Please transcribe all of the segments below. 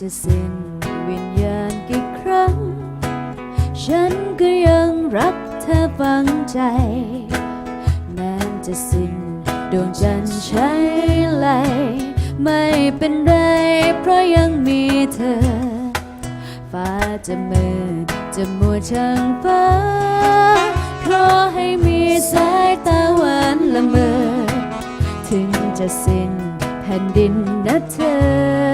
จะสิ้นวิญญาณกี่ครั้ง ฉันก็ยังรักเธอฝังใจ แม้จะสิ้นดวงจันทร์ใช้ไหลไม่เป็นไร เพราะยังมีเธอ ฟ้าจะมืดจะมัวช่างฟ้าขอให้มีสายตาหวานละเมอ ถึงจะสิ้นแผ่นดินนะเธอ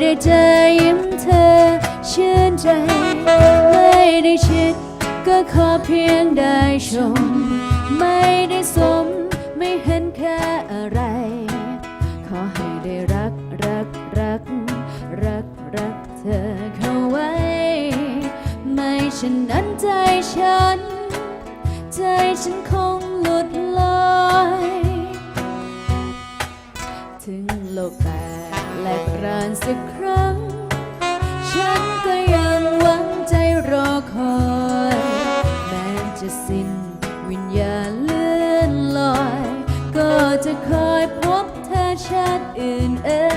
ได้เจอยิ้มเธอชื่นใจ ไม่ได้ชิดก็ขอเพียงได้ชม ไม่ได้สมไม่เห็นแค่อะไร ขอให้ได้รักรักรัก รักรักเธอเข้าไว้ ไม่เช่นนั้นใจฉัน ใจฉันคงหลุดลอย ถึงโลกแตก แหลกรานสักครั้ง ฉันก็ยังหวังใจรอคอย แม้จะสิ้นวิญญาณเลื่อนลอย ก็จะคอยพบเธอชาติอื่นเอ่ย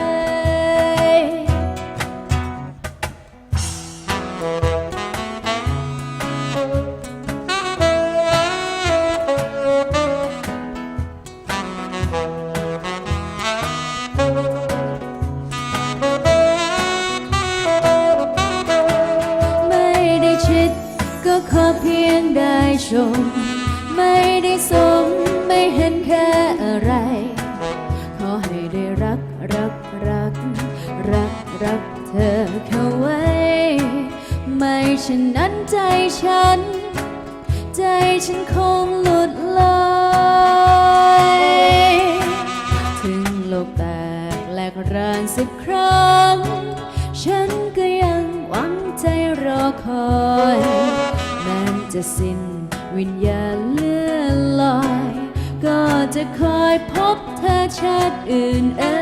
ก็ขอเพียงได้ชม ไม่ได้สมไม่เห็นแค่อะไร ขอให้ได้รักรักรัก รักรักเธอเข้าไว้ ไม่เช่นนั้นใจฉัน ใจฉันคงหลุด จะสิ้นวิญญาณเลื่อนลอย ก็จะคอยพบเธอชาติอื่นเอ่